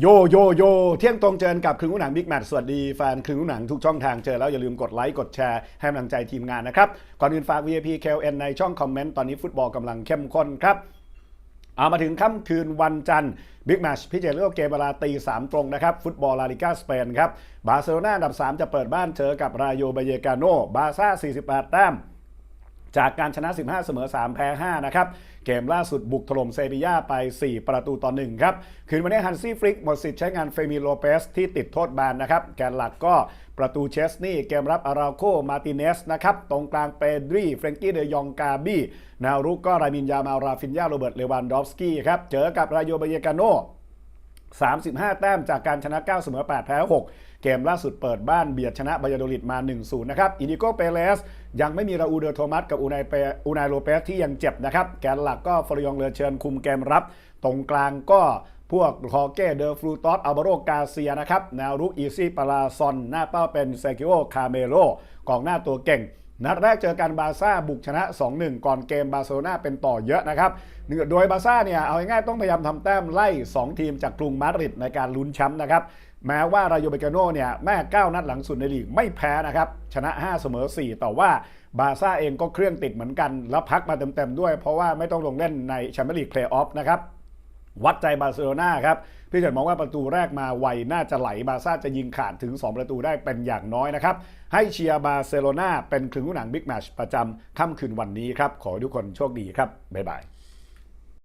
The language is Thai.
โยโยโยเที่ยงตรงเจอกับครึ่งหนังบิ๊กแมทสวัสดีแฟนครึ่งหนังทุกช่องทางเจอแล้วอย่าลืมกดไลค์กดแชร์ให้กำลังใจทีมงานนะครับ ก่อนอื่นฝาก VIP KLN ในช่องคอมเมนต์ ตอนนี้ฟุตบอลกำลังเข้มข้นครับเอามาถึงค่ำคืนวันจันทร์บิ๊กแมชพิจารณาเกมเวลาตีสามตรงนะครับ ฟุตบอลลาลิก้าสเปนครับบาร์เซโลนาอันดับ 3 จะเปิดบ้านเจอกับรายโยบาเยกาโนบาซ่า48แต้ม จากการชนะ 15 เสมอ 3 แพ้ 5 นะครับ เกมล่าสุดบุกถล่มเซบีย่าไป 4 ประตูต่อ 1 ครับ คืนวันนี้ฮันซี่ฟริกหมดสิทธิ์ใช้งานเฟมิโลเปสที่ติดโทษแบนนะครับ แกนหลักก็ประตูเชสนี่เกมรับอาราโค มาติเนสนะครับ ตรงกลางเปดรีเฟรงกี้เดยองกาบี้ แนวรุกก็รามินยามาราฟินยาโรเบิร์ต เลวันดอฟสกี้ครับ เจอกับรายโยเบเยกาโน 35 แต้มจากการชนะ 9 เสมอ 8 แพ้ 6 เกมล่าสุดเปิดบ้านเบียดชนะบายาโดลิดมา 1-0 นะครับ อินิโกเปเรสยังไม่มีราอูเดอโทมัสกับอูนายเปอูนายโลเปสที่ยังเจ็บนะครับ แกนหลักก็ฟรยองเลอเชิญคุมเกมรับ ตรงกลางก็พวกฮอเก้เดอฟลูตอสอัลบาโรกาเซียนะครับ แนวรุกอีซี่ปาราซอน หน้าเป้าเป็นเซกิโอคาเมโลกองหน้าตัวเก่ง นัดแรกเจอกันบาซ่าบุกชนะ 2-1 ก่อนเกมบาร์เซโลนาเป็นต่อเยอะนะครับโดยบาซ่าเนี่ยเอาง่ายๆต้องพยายามทำแต้มไล่ 2 ทีมจากกรุงมาดริดในการลุ้นแชมป์นะครับแม้ว่ารายโยเบกาโนเนี่ยแม่9นัดหลังสุดในลีกไม่แพ้นะครับชนะ 5 เสมอ 4 แต่ว่าบาซ่าเองก็เครื่องติดเหมือนกัน แล้วพักมาเต็มๆด้วยเพราะว่าไม่ต้องลงเล่นในแชมเปี้ยนลีกเพลย์ออฟนะครับ วัดใจบาร์เซโลนาครับพี่เฉินมองว่าประตูแรกมาไวน่าจะไหลบาร์ซ่าจะยิงขาดถึง 2 ประตูได้เป็นอย่างน้อยนะครับ ให้เชียร์บาร์เซโลนาเป็นครึ่งหนังบิ๊กแมชประจำค่ำคืนวันนี้ครับ ขอให้ทุกคนโชคดีครับ บ๊ายบาย